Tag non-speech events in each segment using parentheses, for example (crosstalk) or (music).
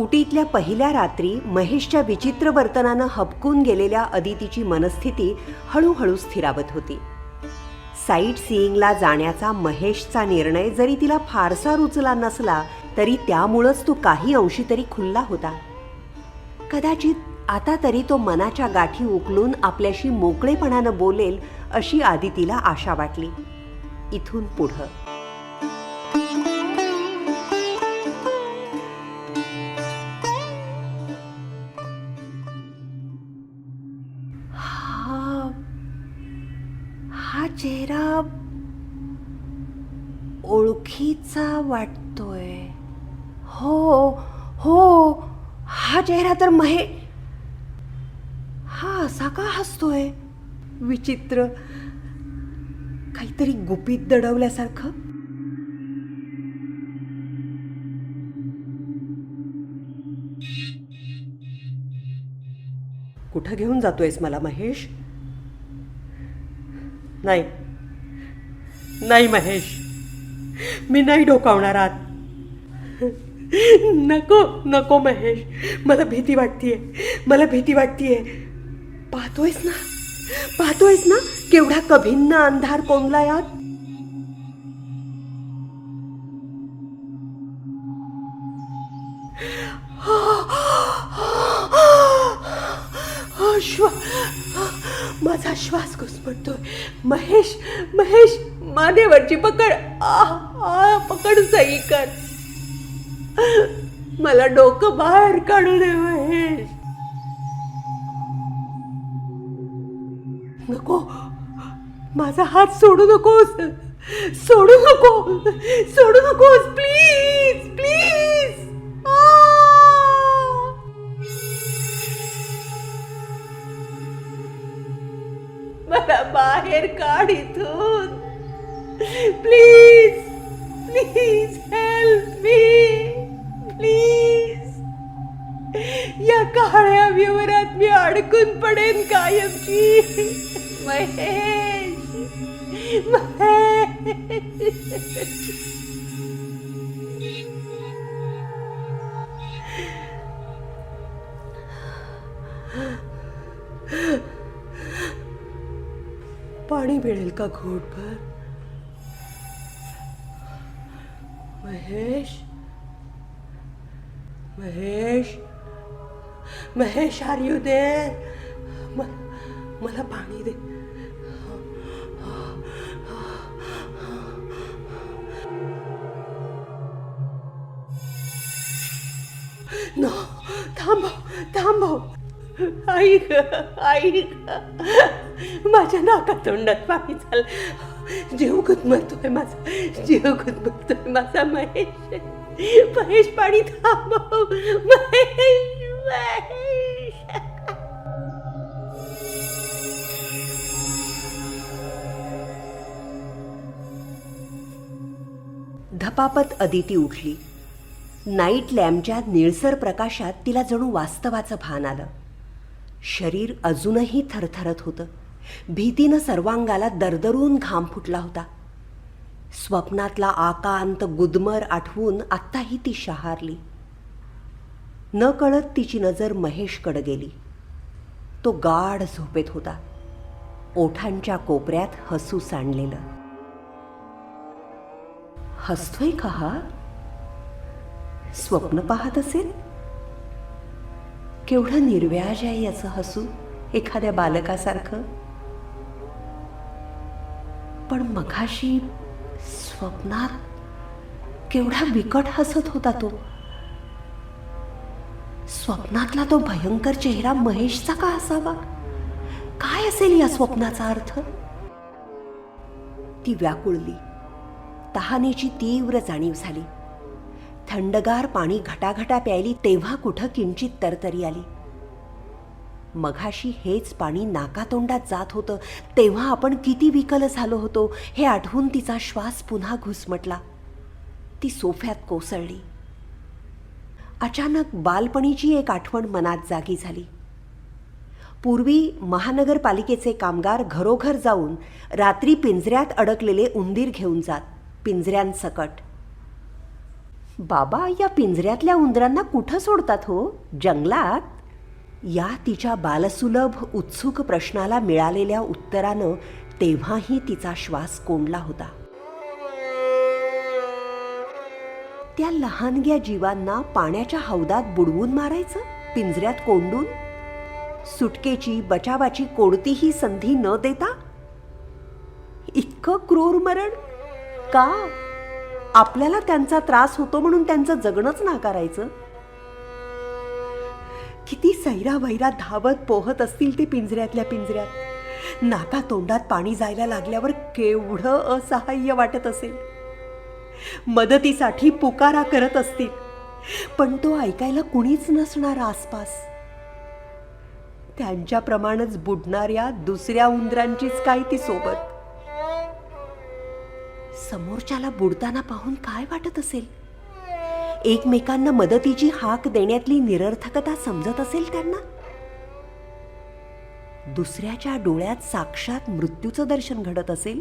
उटीतल्या पहिल्या रात्री महेशच्या विचित्र वर्तनानं हबकून गेलेल्या अदितीची मनस्थिती हळूहळू स्थिरावत होती. साईट सीईंगला जाण्याचा महेशचा निर्णय जरी तिला फारसा रुचला नसला तरी त्यामुळंच तो काही अंशी तरी खुल्ला होता. कदाचित आता तरी तो मनाच्या गाठी उकलून आपल्याशी मोकळेपणानं बोलेल अशी आदितीला आशा वाटली. इथून पुढं. वाटतोय. हो हो हा चेहरा तर महे. हा असा का हसतोय? विचित्र. काहीतरी गुपित दडवल्यासारखं. कुठं घेऊन जातोयस मला महेश? नाही. नाही महेश. मी नाही डोकावणार आत. नको नको महेश. मला भीती वाटतीये. मला भीती वाटतीये. पाहतोयस ना? पाहतोयस ना? केवढा कभिन्न अंधार कोंडला यात श्वा माझा श्वास घुसमटतोय. महेश महेश मानेवरची पकड. आ, आ, पकड सही कर. मला डोकं बाहेर काढू दे महेश. नको. माझा हात सोडू नकोस. सोडू नको. सोडू नकोस प्लीज प्लीज मला बाहेर काढ इथून. Please please help me please या काळ्या विवरात मी अडकून पडेन कायमची. महेश. महेश. पाणी मिळेल का घोटभर? Mahesh? Mahesh? Mahesh are you there मला पाणी दे. नो थांबव थांबव ऐक ऐक. माझ्या नाकातोंडात पाणी चाल जीव गुदमरतोय माझा जीव गुदमरतोय माझा महेश महेश पाणी थांबव महेश महेश धपापत अदिती उठली नाईट लॅम्पच्या निळसर प्रकाशात तिला जणू वास्तवाचं भान आलं शरीर अजूनही थरथरत होतं भीतीनं सर्वांगाला दरदरून घाम फुटला होता. स्वप्नातला आकांत गुदमर आठवून आत्ताही ती शहारली. न कळत तिची नजर महेशकडे गेली. तो गाढ झोपेत होता. ओठांच्या कोपऱ्यात हसू सांडलेलं. हसतोय का हा? स्वप्न पाहत असेल? केवढं निर्व्याज आहे याचं हसू एखाद्या बालकासारखं. पण मघाशी स्वप्नात केवढा बिकट हसत होता तो. स्वप्नातला तो भयंकर चेहरा महेशचा का असावा? काय असेल या स्वप्नाचा अर्थ? ती व्याकुळली. तहानेची तीव्र जाणीव झाली. थंडगार पाणी घटाघटा प्यायली तेव्हा कुठं किंचित तरतरी आली. मघाशी हेच पाणी नाकातोंडात जात होतं. तेव्हा आपण किती विकल झालो होतो हे आठवून तिचा श्वास पुन्हा घुसमटला. ती सोफ्यात कोसळली. अचानक बालपणीची एक आठवण मनात जागी झाली. पूर्वी महानगरपालिकेचे कामगार घरोघर जाऊन रात्री पिंजऱ्यात अडकलेले उंदीर घेऊन जात पिंजऱ्यांसकट बाबा या पिंजऱ्यातल्या उंदरांना कुठं सोडतात हो? जंगलात? या तिच्या बालसुलभ उत्सुक प्रश्नाला मिळालेल्या उत्तरानं तेव्हाही तिचा श्वास कोंडला होता. त्या लहानग्या जीवांना पाण्याच्या हौदात बुडवून मारायचं? पिंजऱ्यात कोंडून? सुटकेची बचावाची कोणतीही संधी न देता? इतकं क्रूर मरण? का? आपल्याला त्यांचा त्रास होतो म्हणून त्यांचं जगणंच नाकारायचं? किती सैरा वैरा धावत पोहत असतील ते पिंजऱ्यातल्या पिंजऱ्यात. नाका तोंडात पाणी जायला लागल्यावर केवढं असहाय्य वाटत असेल. मदतीसाठी पुकारा करत असतील. पण तो ऐकायला कुणीच नसणार आसपास. त्यांच्याप्रमाणेच बुडणाऱ्या दुसऱ्या उंदरांचीच काय ती सोबत? समोरच्याला बुडताना पाहून काय वाटत असेल? एकमेकांना मदतीची हाक देण्यातली निरर्थकता समजत असेल त्यांना? दुसऱ्याच्या डोळ्यात साक्षात मृत्यूचं दर्शन घडत असेल?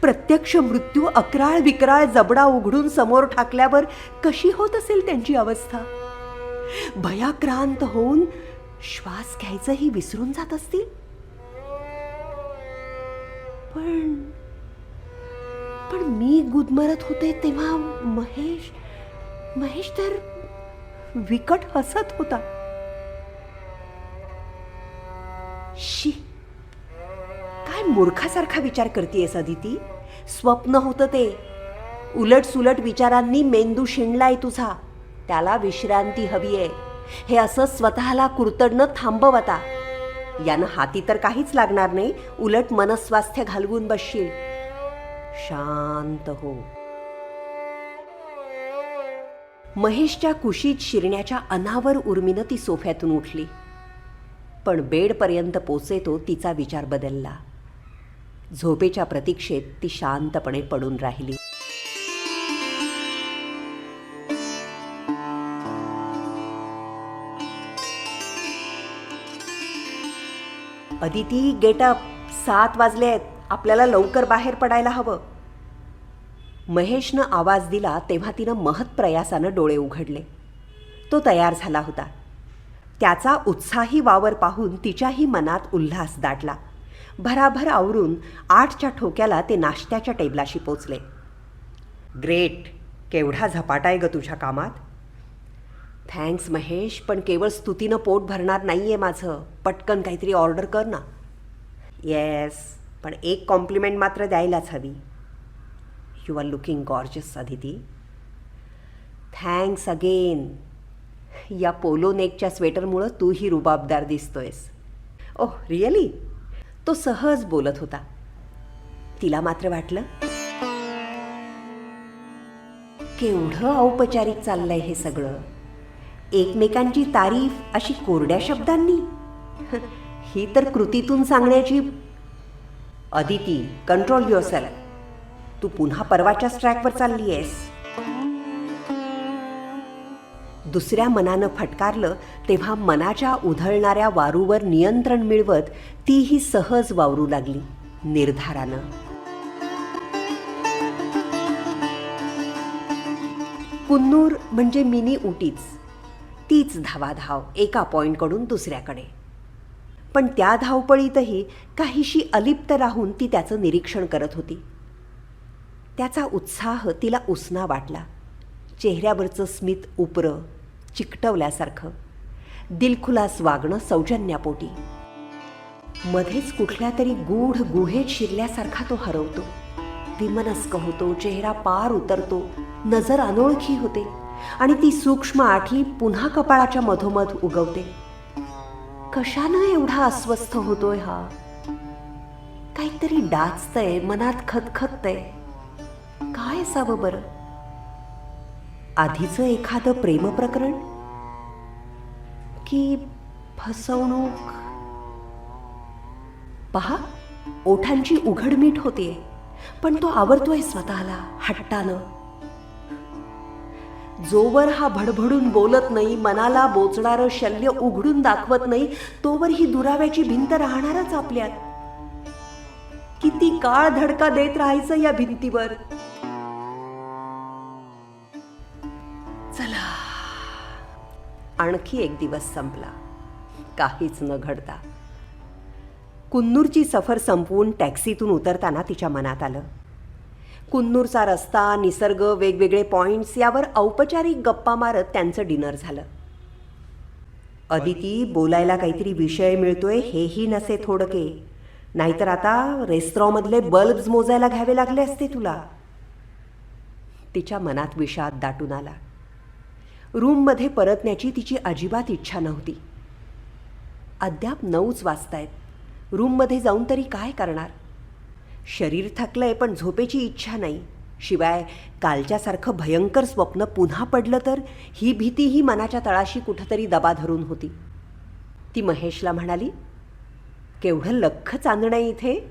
प्रत्यक्ष मृत्यू अकराळ विकराळ जबडा उघडून समोर ठाकल्यावर कशी होत असेल त्यांची अवस्था? भयाक्रांत होऊन श्वास घ्यायचंही विसरून जात असतील? पण पण मी गुदमरत होते तेव्हा महेश महेश तर विकट हसत होता. शी काय मूर्खासारखा विचार करतेयस अदिती? स्वप्न होतं ते. उलट सुलट विचारांनी मेंदू शिणलाय तुझा. त्याला विश्रांती हवी आहे हे असं स्वतःला कुरतडणं थांबव आता यानं हाती तर काहीच लागणार नाही. उलट मनस्वास्थ्य घालवून बसशील. शांत हो. महेशच्या कुशीत शिरण्याच्या अनावर उर्मीनं ती सोफ्यातून उठली. पण बेडपर्यंत पोचेतो तिचा विचार बदलला. झोपेच्या प्रतीक्षेत ती शांतपणे पडून राहिली. अदिती गेटअप सात वाजले आहेत. आपल्याला लवकर बाहेर पडायला हवं. महेशनं आवाज दिला तेव्हा तिनं महत्प्रयासानं डोळे उघडले. तो तयार झाला होता. त्याचा उत्साही वावर पाहून तिच्याही मनात उल्हास दाटला. भराभर आवरून आठच्या ठोक्याला ते नाश्त्याच्या टेबलाशी पोचले. ग्रेट! केवढा झपाटा आहे ग तुझ्या कामात. थँक्स महेश पण केवळ स्तुतीनं पोट भरणार नाही आहे माझं. पटकन काहीतरी ऑर्डर कर ना. येस पण एक कॉम्प्लिमेंट मात्र द्यायलाच हवी. You are looking gorgeous Aditi thanks again या पोलो नेकच्या स्वेटरमुळं तूही रुबाबदार दिसतोयस. ओह रिअली तो सहज बोलत होता. तिला मात्र वाटलं. केवढं औपचारिक चाललंय हे सगळं. एकमेकांची तारीफ अशी कोरड्या शब्दांनी. (laughs) ही तर कृतीतून सांगण्याची. अदिती कंट्रोल युअर तू पुन्हा परवाच्याच ट्रॅकवर चालली आहेस. दुसऱ्या मनानं फटकारलं तेव्हा मनाच्या उधळणाऱ्या वारूवर नियंत्रण मिळवत तीही सहज वावरू लागली निर्धारानं. कुन्नूर म्हणजे मिनी उटीच तीच धावाधाव एका पॉईंटकडून दुसऱ्याकडे. पण त्या धावपळीतही काहीशी अलिप्त राहून ती त्याचं निरीक्षण करत होती. त्याचा उत्साह तिला उसना वाटला. चेहऱ्यावरचं स्मित उपरं चिकटवल्यासारखं. दिलखुलास वागणं सौजन्यापोटी. मध्येच कुठल्या तरी गूढ गुहेत शिरल्यासारखा तो हरवतो. विमनस्क होतो चेहरा पार उतरतो नजर अनोळखी होते आणि ती सूक्ष्म आठी पुन्हा कपाळाच्या मधोमध उगवते. कशानं एवढा अस्वस्थ होतोय हा? काहीतरी डाचतय मनात खतखततय काय असावं बरं? आधीचं एखादं प्रेमप्रकरण की फसवणूक? पहा ओठांची उघडमीठ होतीये पण तो आवरतोय स्वतःला हट्टानं. जोवर हा भडभडून बोलत नाही मनाला बोचणारं शल्य उघडून दाखवत नाही तोवर ही दुराव्याची भिंत राहणारच आपल्यात. किती काळ धडका देत राहायचं या भिंतीवर? आणखी एक दिवस संपला. काहीच न घडता. कुन्नूरची सफर संपवून टॅक्सीतून उतरताना तिच्या मनात आलं. कुन्नूरचा रस्ता निसर्ग वेगवेगळे पॉइंट्स यावर औपचारिक गप्पा मारत त्यांचं डिनर झालं. अदिती बोलायला काहीतरी विषय मिळतोय हेही नसे थोडके. नाहीतर आता रेस्टॉरमधले बल्ब्स मोजायला घ्यावे लागले असते तुला. तिच्या मनात विषाद दाटून आला. रूममध्ये परतण्याची तिची अजिबात इच्छा नव्हती. अद्याप नऊच वाजतायत. रूममध्ये जाऊन तरी काय करणार? शरीर थकलंय पण झोपेची इच्छा नाही. शिवाय कालच्यासारखं भयंकर स्वप्न पुन्हा पडलं तर ही भीतीही मनाच्या तळाशी कुठंतरी दबा धरून होती. ती महेशला म्हणाली केवढं लख्ख चांदणं आहे इथे?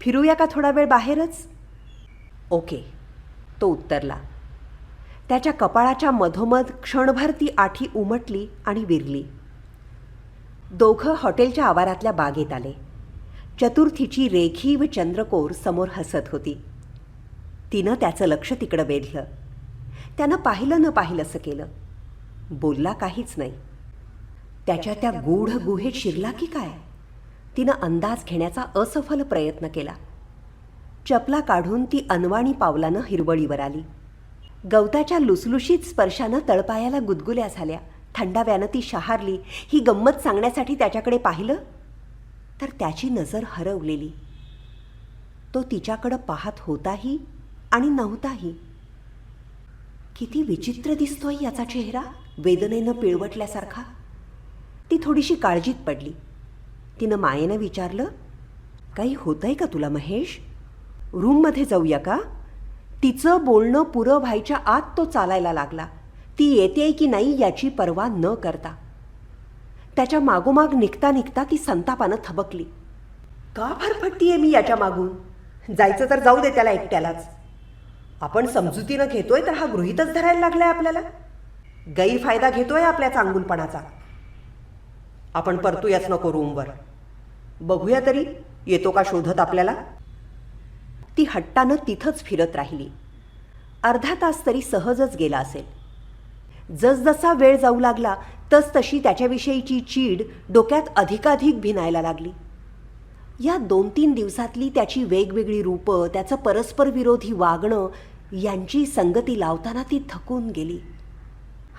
फिरूया का थोडा वेळ बाहेरच? ओके. तो उत्तरला त्याच्या कपाळाच्या मधोमध क्षणभर ती आठी उमटली आणि विरली. दोघं हॉटेलच्या आवारातल्या बागेत आले. चतुर्थीची रेखीव चंद्रकोर समोर हसत होती. तिनं त्याचं लक्ष तिकडं वेधलं. त्यानं पाहिलं न पाहिलंसं केलं. बोलला काहीच नाही. त्याच्या त्या गूढ गुहेत शिरला की काय? तिनं अंदाज घेण्याचा असफल प्रयत्न केला. चपला काढून ती अनवाणी पावलानं हिरवळीवर आली. गवताच्या लुसलुशीत स्पर्शानं तळपायाला गुदगुल्या झाल्या. थंडाव्यानं ती शहारली. ही गंमत सांगण्यासाठी त्याच्याकडे पाहिलं? तर त्याची नजर हरवलेली. तो तिच्याकडं पाहत होताही आणि नव्हताही. किती विचित्र दिसतोय याचा चेहरा वेदनेनं पिळवटल्यासारखा. ती थोडीशी काळजीत पडली. तिनं मायेनं विचारलं काही होतंय का तुला महेश? रूममध्ये जाऊया का? तिचं बोलणं पुरं व्हायच्या आत तो चालायला लागला. ती येते की नाही याची पर्वा न करता. त्याच्या मागोमाग निघता निघता ती संतापानं थबकली. का फरफटतीये मी याच्या मागून? जायचं तर जाऊ दे त्याला एकट्यालाच. आपण समजुतीनं घेतोय तर हा गृहितच धरायला लागलाय आपल्याला. गैरफायदा घेतोय आपल्या चांगुलपणाचा आपण परतूयाच नको रूमवर. बघूया तरी येतो का शोधत आपल्याला? ती हट्टानं तिथंच फिरत राहिली. अर्धा तास तरी सहजच गेला असेल. जसजसा वेळ जाऊ लागला तस तशी त्याच्याविषयीची चीड डोक्यात अधिकाधिक भिनायला लागली. या दोन तीन दिवसातली त्याची वेगवेगळी रूपं त्याचं परस्पर विरोधी वागणं यांची संगती लावताना ती थकून गेली.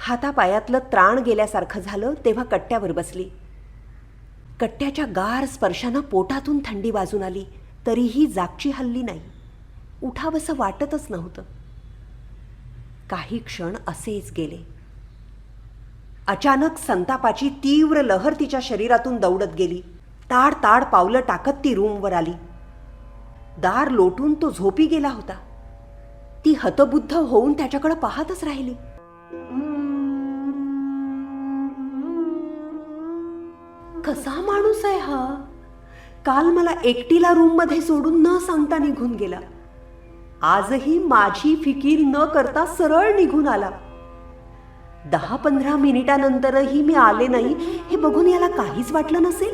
हातापायातलं त्राण गेल्यासारखं झालं तेव्हा कट्ट्यावर बसली. कट्ट्याच्या गार स्पर्शानं पोटातून थंडी वाजून आली. तरीही जागची हल्ली नाही. उठावंसं वाटतच नव्हतं. काही क्षण असेच गेले. अचानक संतापाची तीव्र लहर तिच्या शरीरातून दौडत गेली. ताड ताड पावलं टाकत ती रूमवर आली. दार लोटून तो झोपी गेला होता. ती हतबुद्ध होऊन त्याच्याकडे पाहतच राहिली. कसा माणूस आहे हा? काल मला एकटीला रूममध्ये सोडून न सांगता निघून गेला. आजही माझी फिकीर न करता सरळ निघून आला. दहा पंधरा मिनिटानंतरही मी आले नाही हे बघून याला काहीच वाटलं नसेल?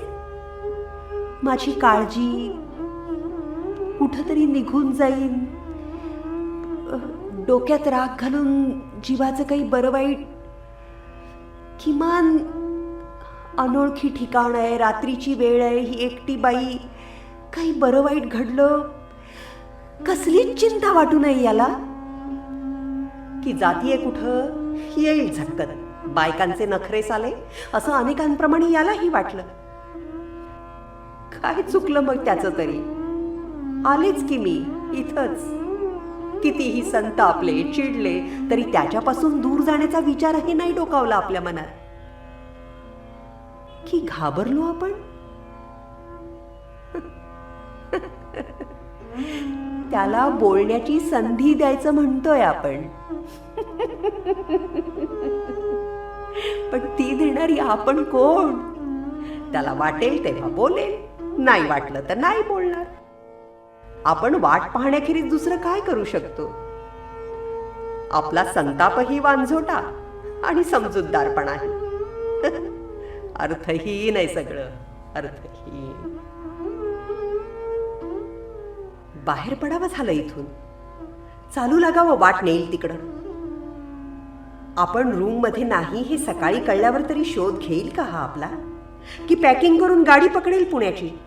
माझी काळजी कुठंतरी निघून जाईन. डोक्यात राग घालून जीवाचं काही बरं वाईट किमान अनोळखी ठिकाण आहे रात्रीची वेळ आहे ही एकटी बाई. काही बरं वाईट घडलं? कसलीच चिंता वाटू नये याला. की जातीये कुठं? येईल झटकन. बायकांचे नखरे साले. असं अनेकांप्रमाणे यालाही वाटलं. काय चुकलं मग त्याचं तरी? आलेच की मी इथंच. कितीही संत आपले चिडले तरी त्याच्यापासून दूर जाण्याचा विचारही नाही डोकावला आपल्या मनात. की घाबरलो आपण? त्याला बोलण्याची संधी द्यायचं म्हणतोय आपण. पण ती देणारी आपण कोण? त्याला वाटेल तेव्हा बोलेल. नाही वाटलं तर नाही बोलणार. आपण वाट पाहण्याखेरीज दुसरं काय करू शकतो? आपला संतापही वांझोटा आणि समजूतदारपणाही. (laughs) अर्थहीन आहे सगळं अर्थहीन बाहेर पडावं झालं इथून. चालू लागावं वाट नेईल तिकडं. आपण रूममध्ये नाही हे सकाळी कळल्यावर तरी शोध घेईल का हा आपला? की पॅकिंग करून गाडी पकडेल पुण्याची?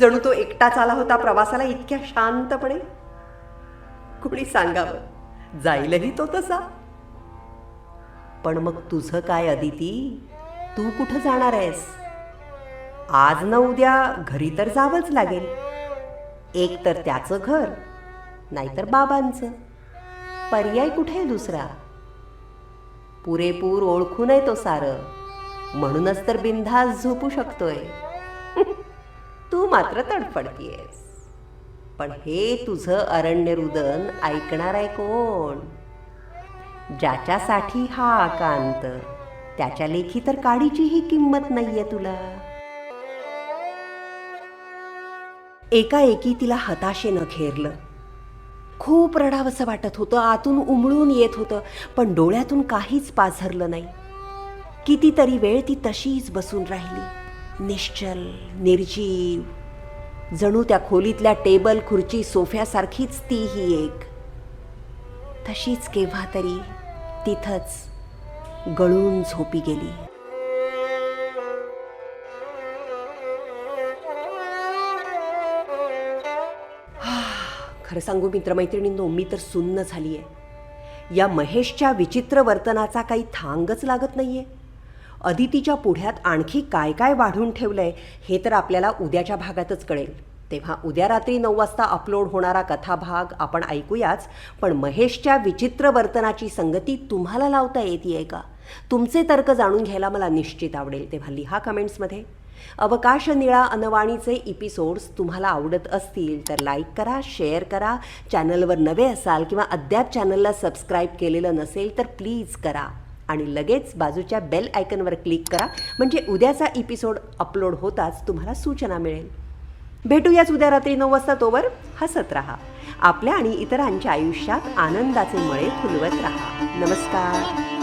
जणू तो एकटाच आला होता प्रवासाला इतक्या शांतपणे? कुणी सांगावं? जाईलही तो तसा. पण मग तुझं काय अदिती? तू कुठं जाणार आहेस? आज न उद्या घरी तर जावंच लागेल. एक तर त्याचं घर नाहीतर बाबांचं. पर्याय कुठे आहे दुसरा? पुरेपूर ओळखू नये तो सारं. म्हणूनच तर बिनधास झोपू शकतोय. (laughs) तू मात्र तडफडतीयस. पण हे तुझं अरण्य रुदन ऐकणार आहे कोण? ज्याच्यासाठी हा आकांत त्याच्या लेखी तर काडीचीही किंमत नाहीये तुला. एकाएकी तिला हताशेनं घेरलं. खूप रडावंसं वाटत होतं आतून उमळून येत होतं पण डोळ्यातून काहीच पाझरलं नाही. कितीतरी वेळ ती तशीच बसून राहिली. निश्चल निर्जीव. जणू त्या खोलीतल्या टेबल खुर्ची सोफ्यासारखीच तीही एक. तशीच केव्हा तरी तिथंच गळून झोपी गेली. खरं सांगू मित्रमैत्रिणींनो मी तर सुन्न झाली आहे या महेशच्या विचित्र वर्तनाचा काही थांगच लागत नाही आहे अदितीच्या पुढ्यात आणखी काय काय वाढून ठेवलं आहे हे तर आपल्याला उद्याच्या भागातच कळेल. तेव्हा उद्या रात्री नऊ वाजता अपलोड होणारा कथाभाग आपण ऐकूयाच पण महेशच्या विचित्र वर्तनाची संगती तुम्हाला लावता येते आहे का? तुमचे तर्क जाणून घ्यायला मला निश्चित आवडेल तेव्हा लिहा कमेंट्समध्ये. अवकाश निळा अनवाणीचे इपिसोड्स तुम्हाला आवडत असतील तर लाईक करा शेअर करा. चॅनलवर नवे असाल किंवा अद्याप चॅनलला सबस्क्राईब केलेलं नसेल तर प्लीज करा. आणि लगेच बाजूच्या बेल आयकनवर क्लिक करा. म्हणजे उद्याचा इपिसोड अपलोड होताच तुम्हाला सूचना मिळेल. भेटूयाच उद्या रात्री नऊ वाजता तोवर. हसत राहा. आपल्या आणि इतरांच्या आयुष्यात आनंदाचे मळे फुलवत राहा. नमस्कार.